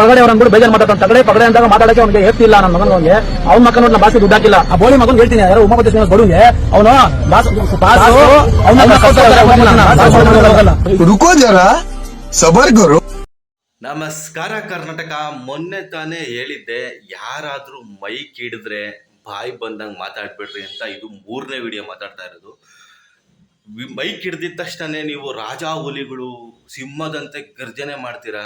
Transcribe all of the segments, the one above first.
ಒಳಗಡೆ ಅವ್ರ ಅಂಗಡಿ ಬೇಜಾರು ಮಾತಾಡ್ತಾನೆ ತಗಡೆ ಪಗಡೆ ಅಂದಾಗ ಮಾತಾಡಕ್ಕೆ ಅವ್ನಿಗೆ ಹೇಳ್ತಿ ಇಲ್ಲ ನನ್ನ ಮಗನಿಗೆ ಅವ್ನಿಗೆ. ಅವ್ನ ಮಕ್ಕನ ಬಾಸಿ ದುಡ್ಡು ಹಾಕಿಲ್ಲ. ಆ ಬೋಳಿ ಮಗನ್ ಹೇಳ್ತೀನಿ ಯಾರು ಉಮಾಪತಿ ಶ್ರೀನಿವಾಸ್ ಬಡುಗೆ ಅವನು ರುಕೋ ನಮಸ್ಕಾರ ಕರ್ನಾಟಕ. ಮೊನ್ನೆ ತಾನೇ ಹೇಳಿದ್ದೆ ಯಾರಾದ್ರೂ ಮೈ ಹಿಡಿದ್ರೆ ಬಾಯಿ ಬಂದಂಗೆ ಮಾತಾಡ್ಬಿಡ್ರಿ ಅಂತ ಇದು ಮೂರನೇ ವಿಡಿಯೋ ಮಾತಾಡ್ತಾ ಇರೋದು. ಮೈಕ್ ಹಿಡ್ದಿದ ತಕ್ಷಣನೇ ನೀವು ರಾಜಾ ಹುಲಿಗಳು ಸಿಂಹದಂತೆ ಗರ್ಜನೆ ಮಾಡ್ತೀರಾ?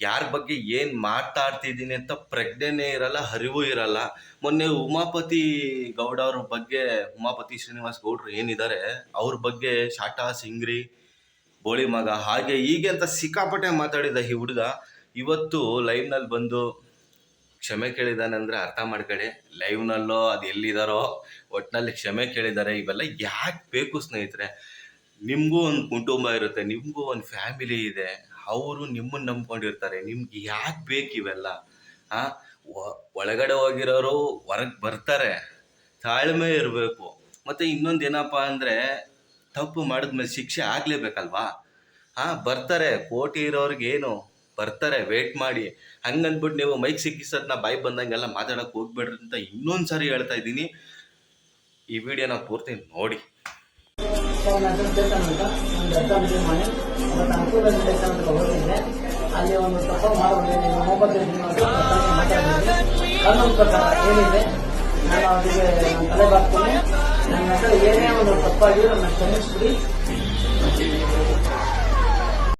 ಯಾರ ಬಗ್ಗೆ ಏನು ಮಾತಾಡ್ತಿದ್ದೀನಿ ಅಂತ ಪ್ರಜ್ಞೆನೇ ಇರಲ್ಲ ಅರಿವು ಇರಲ್ಲ. ಮೊನ್ನೆ ಉಮಾಪತಿ ಗೌಡ ಅವ್ರ ಬಗ್ಗೆ, ಉಮಾಪತಿ ಶ್ರೀನಿವಾಸ್ ಗೌಡ್ರು ಏನಿದ್ದಾರೆ ಅವ್ರ ಬಗ್ಗೆ ಶಾಟಾ, ಸಿಂಗ್ರಿ, ಬೋಳಿ ಮಗ, ಹಾಗೆ ಹೀಗೆ ಅಂತ ಸಿಕ್ಕಾಪಟ್ಟೆ ಮಾತಾಡಿದ ಈ ಹುಡುಗ, ಇವತ್ತು ಲೈವ್ನಲ್ಲಿ ಬಂದು ಕ್ಷಮೆ ಕೇಳಿದಾನೆ ಅಂದರೆ ಅರ್ಥ ಮಾಡ್ಕೊಳ್ಳಿ ಲೈವ್ನಲ್ಲೋ ಅದು ಎಲ್ಲಿದಾರೋ ಒಟ್ಟಿನಲ್ಲಿ ಕ್ಷಮೆ ಕೇಳಿದ್ದಾರೆ ಇವೆಲ್ಲ ಯಾಕೆ ಬೇಕು ಸ್ನೇಹಿತರೆ? ನಿಮಗೂ ಒಂದು ಕುಟುಂಬ ಇರುತ್ತೆ, ನಿಮಗೂ ಒಂದು ಫ್ಯಾಮಿಲಿ ಇದೆ. ಅವರು ನಿಮ್ಮನ್ನು ನಂಬ್ಕೊಂಡಿರ್ತಾರೆ. ನಿಮ್ಗೆ ಯಾಕೆ ಬೇಕು ಆ ಒಳಗಡೆ ಹೋಗಿರೋರು ಹೊರಗೆ ಬರ್ತಾರೆ. ತಾಳ್ಮೆ ಇರಬೇಕು. ಮತ್ತು ಇನ್ನೊಂದು ಏನಪ್ಪ ಅಂದರೆ, ತಪ್ಪು ಮಾಡಿದ್ಮೇಲೆ ಶಿಕ್ಷೆ ಆಗಲೇಬೇಕಲ್ವಾ? ಹಾಂ, ಬರ್ತಾರೆ. ಕೋಟಿ ಇರೋರಿಗೇನು ಬರ್ತಾರೆ. ವೇಟ್ ಮಾಡಿ. ಹಂಗಂದ್ಬಿಟ್ಟು ನೀವು ಮೈಕ್ ಸಿಕ್ಕಿಸೋದನ್ನ ಬಾಯಿ ಬಂದಂಗೆಲ್ಲ ಮಾತಾಡೋಕೆ ಹೋಗ್ಬೇಡ್ರಿ ಅಂತ ಇನ್ನೊಂದು ಸಾರಿ ಹೇಳ್ತಾ ಇದ್ದೀನಿ. ಈ ವಿಡಿಯೋನ ಪೂರ್ತಿ ನೋಡಿ. ಅಲ್ಲಿ ಒಂದು ಸ್ವಲ್ಪ ಮಾಡಿದೆ ನಿಮ್ಮ ಮೊಬೈಲ್ ಮಾತಾಡಿದ್ವಿ ಕಾನೂನು ಪ್ರಕಾರ ಏನಿದೆ, ನಾನು ಅವರಿಗೆ ನಾನು ತಲೆ ಬರ್ತೀನಿ ನನ್ನ ಹೆಸರು ಏನೇ ಒಂದು ತಪ್ಪಾಗಿ ನನ್ನ ಕ್ಷಮಿಸ್ಬಿಡಿ